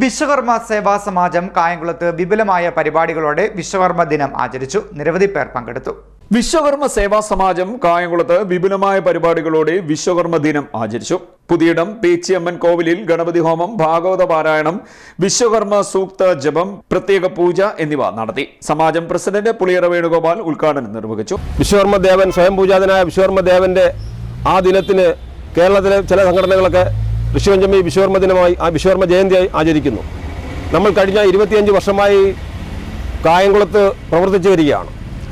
വിശ്വകർമ്മ സേവാ സമാജം കായംകുളത്ത് വിപുലമായ പരിപാടികളോടെ വിശ്വകർമ്മ ദിനം ആചരിച്ചു. നിരവധി പേർ പങ്കെടുത്തു. വിശ്വകർമ്മ സേവാ സമാജം കായംകുളത്ത് വിപുലമായ പരിപാടികളോടെ വിശ്വകർമ്മ ദിനം ആചരിച്ചു. പുതിയിടം പേച്ചിയമ്മൻ കോവിലിൽ ഗണപതി ഹോമം ഭാഗവത പാരായണം വിശ്വകർമ്മ സൂക്ത ജപം പ്രത്യേക പൂജ എന്നിവ നടത്തി. സമാജം പ്രസിഡന്റ് പുളിയറ വേണുഗോപാൽ ഉദ്ഘാടനം നിർവഹിച്ചു. വിശ്വകർമ്മ ദേവൻ സ്വയം പൂജാതനായ വിശ്വകർമ്മ ദേവന്റെ ആ ദിനത്തിന് കേരളത്തിലെ ചില സംഘടനകളൊക്കെ ഋഷിപഞ്ചമി വിശ്വകർമ്മ ദിനമായി ആ വിശ്വകർമ്മ ജയന്തിയായി ആചരിക്കുന്നു. നമ്മൾ കഴിഞ്ഞ ഇരുപത്തിയഞ്ച് വർഷമായി കായംകുളത്ത് പ്രവർത്തിച്ചു വരികയാണ്.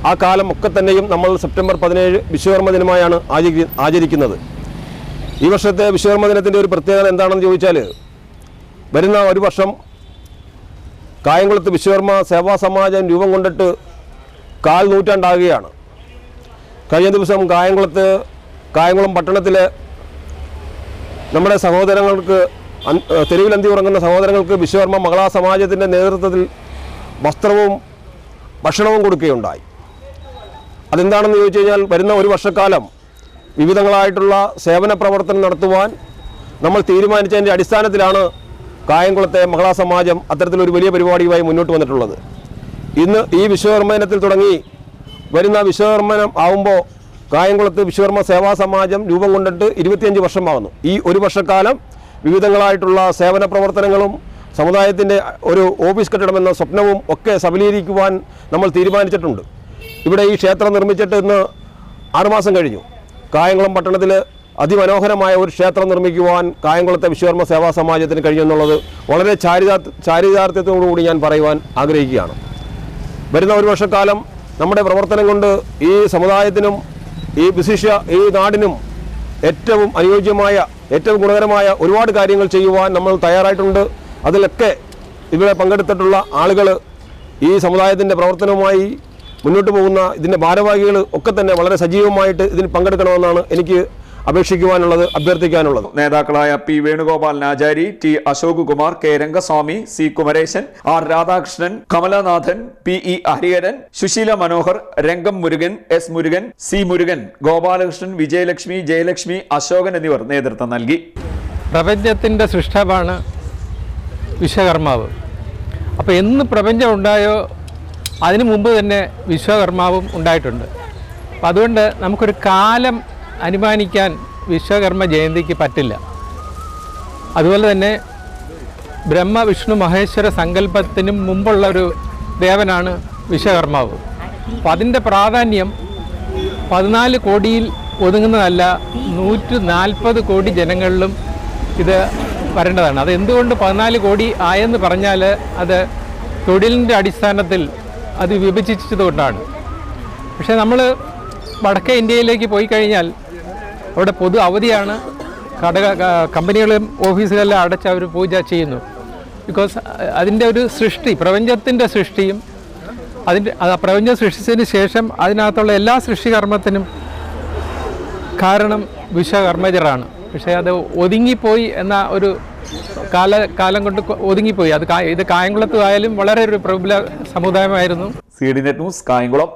ആ കാലം ഒക്കെ തന്നെയും നമ്മൾ സെപ്റ്റംബർ പതിനേഴ് വിശ്വകർമ്മ ദിനമായാണ് ആചരി ആചരിക്കുന്നത്. ഈ വർഷത്തെ വിശ്വകർമ്മ ദിനത്തിന്റെ ഒരു പ്രത്യേകത എന്താണെന്ന് ചോദിച്ചാൽ വരുന്ന ഒരു വർഷം കായംകുളത്ത് വിശ്വകർമ്മ സേവാ സമാജം രൂപം കൊണ്ടിട്ട് കാൽ നൂറ്റാണ്ടാകുകയാണ്. കഴിഞ്ഞ ദിവസം കായംകുളത്ത് കായംകുളം പട്ടണത്തിലെ നമ്മുടെ സഹോദരങ്ങൾക്ക് തെരുവിലന്തി ഉറങ്ങുന്ന സഹോദരങ്ങൾക്ക് വിശ്വകർമ്മ മഹളാ സമാജത്തിന്റെ നേതൃത്വത്തിൽ വസ്ത്രവും ഭക്ഷണവും കൊടുക്കുകയുണ്ടായി. അതെന്താണെന്ന് ചോദിച്ചു കഴിഞ്ഞാൽ വരുന്ന ഒരു വർഷക്കാലം വിവിധങ്ങളായിട്ടുള്ള സേവന പ്രവർത്തനം നടത്തുവാൻ നമ്മൾ തീരുമാനിച്ചതിന്റെ അടിസ്ഥാനത്തിലാണ് കായംകുളത്തെ മഹളാ സമാജം അത്തരത്തിലൊരു വലിയ പരിപാടിയുമായി മുന്നോട്ട് വന്നിട്ടുള്ളത്. ഇന്ന് ഈ വിശ്വകർമ്മ ദിനത്തിൽ തുടങ്ങി വരുന്ന വിശ്വകർമ്മനം ആവുമ്പോൾ കായംകുളത്ത് വിശ്വകർമ്മ സേവാ സമാജം രൂപം കൊണ്ടിട്ട് ഇരുപത്തിയഞ്ച് വർഷമാകുന്നു ഈ ഒരു വർഷക്കാലം വിവിധങ്ങളായിട്ടുള്ള സേവന പ്രവർത്തനങ്ങളും സമുദായത്തിന്റെ ഒരു ഓഫീസ് കെട്ടിടമെന്ന സ്വപ്നവും ഒക്കെ സബലീകരിക്കുവാൻ നമ്മൾ തീരുമാനിച്ചിട്ടുണ്ട്. ഇവിടെ ഈ ക്ഷേത്രം നിർമ്മിച്ചിട്ട് ഇന്ന് ആറുമാസം കഴിഞ്ഞു. കായംകുളം പട്ടണത്തിൽ അതിമനോഹരമായ ഒരു ക്ഷേത്രം നിർമ്മിക്കുവാൻ കായംകുളത്തെ വിശ്വകർമ്മ സേവാ സമാജത്തിന് കഴിഞ്ഞെന്നുള്ളത് വളരെ ചാരിതാ ചാരിതാർത്ഥ്യത്തോടുകൂടി ഞാൻ പറയുവാൻ ആഗ്രഹിക്കുകയാണ്. വരുന്ന ഒരു വർഷക്കാലം നമ്മുടെ പ്രവർത്തനം കൊണ്ട് ഈ സമുദായത്തിനും ഈ വിശിഷ്യ ഈ നാടിനും ഏറ്റവും അനുയോജ്യമായ ഏറ്റവും ഗുണകരമായ ഒരുപാട് കാര്യങ്ങൾ ചെയ്യുവാൻ നമ്മൾ തയ്യാറായിട്ടുണ്ട്. അതിലൊക്കെ ഇവിടെ പങ്കെടുത്തിട്ടുള്ള ആളുകൾ ഈ സമുദായത്തിന്റെ പ്രവർത്തനവുമായി മുന്നോട്ട് പോകുന്ന ഇതിന്റെ ഭാരവാഹികൾ ഒക്കെ തന്നെ വളരെ സജീവമായിട്ട് ഇതിന് പങ്കെടുക്കണമെന്നാണ് എനിക്ക് അപേക്ഷിക്കുവാനുള്ളത് അഭ്യർത്ഥിക്കാനുള്ളത്. നേതാക്കളായ P Venugopal Achari T Ashok Kumar K Rangaswamy C Kumaresan R Radhakrishnan Kamalanathan P E Hariharan Susheela Manohar Rangam Murugan S Murugan C Murugan Gopalakrishnan Vijayalakshmi Jayalakshmi Ashokan എന്നിവർ നേതൃത്വം നൽകി. പ്രപഞ്ചത്തിന്റെ സൃഷ്ടാവാണ് വിശ്വകർമാവ്. അപ്പോൾ എന്ന് പ്രപഞ്ചം ഉണ്ടായോ അതിനു മുമ്പ് തന്നെ വിശ്വകർമാവും ഉണ്ടായിട്ടുണ്ട്. അപ്പം അതുകൊണ്ട് നമുക്കൊരു കാലം അനുമാനിക്കാൻ വിശ്വകർമ്മ ജയന്തിക്ക് പറ്റില്ല. അതുപോലെ തന്നെ ബ്രഹ്മ വിഷ്ണു മഹേശ്വര സങ്കല്പത്തിനും മുമ്പുള്ള ഒരു ദേവനാണ് വിശ്വകർമാവ്. അപ്പം അതിന്റെ പ്രാധാന്യം പതിനാല് കോടിയിൽ ഒതുങ്ങുന്നതല്ല നൂറ്റി നാൽപ്പത് കോടി ജനങ്ങളിലും ഇത് വരേണ്ടതാണ്. അത് എന്തുകൊണ്ട് പതിനാല് കോടി ആയെന്ന് പറഞ്ഞാൽ അത് തൊഴിലിന്റെ അടിസ്ഥാനത്തിൽ അത് വിഭജിച്ചതുകൊണ്ടാണ്. പക്ഷേ നമ്മൾ വടക്കേ ഇന്ത്യയിലേക്ക് പോയി കഴിഞ്ഞാൽ അവിടെ പൊതു അവധിയാണ്. കടക കമ്പനികളും ഓഫീസുകളെല്ലാം അടച്ച് അവർ പൂജ ചെയ്യുന്നു. ബിക്കോസ് അതിന്റെ ഒരു സൃഷ്ടി പ്രപഞ്ചത്തിന്റെ സൃഷ്ടിയും അതിന്റെ പ്രപഞ്ചം സൃഷ്ടിച്ചതിന് ശേഷം അതിനകത്തുള്ള എല്ലാ സൃഷ്ടികർമ്മത്തിനും കാരണം വിശ്വകർമ്മജറാണ് പക്ഷേ അത് ഒതുങ്ങിപ്പോയി എന്ന ഒരു കാല കാലം കൊണ്ട് ഒതുങ്ങിപ്പോയി. അത് ഇത് കായംകുളത്ത് ആയാലും വളരെ ഒരു പ്രബല സമുദായമായിരുന്നു. C D net news Kayamkulam.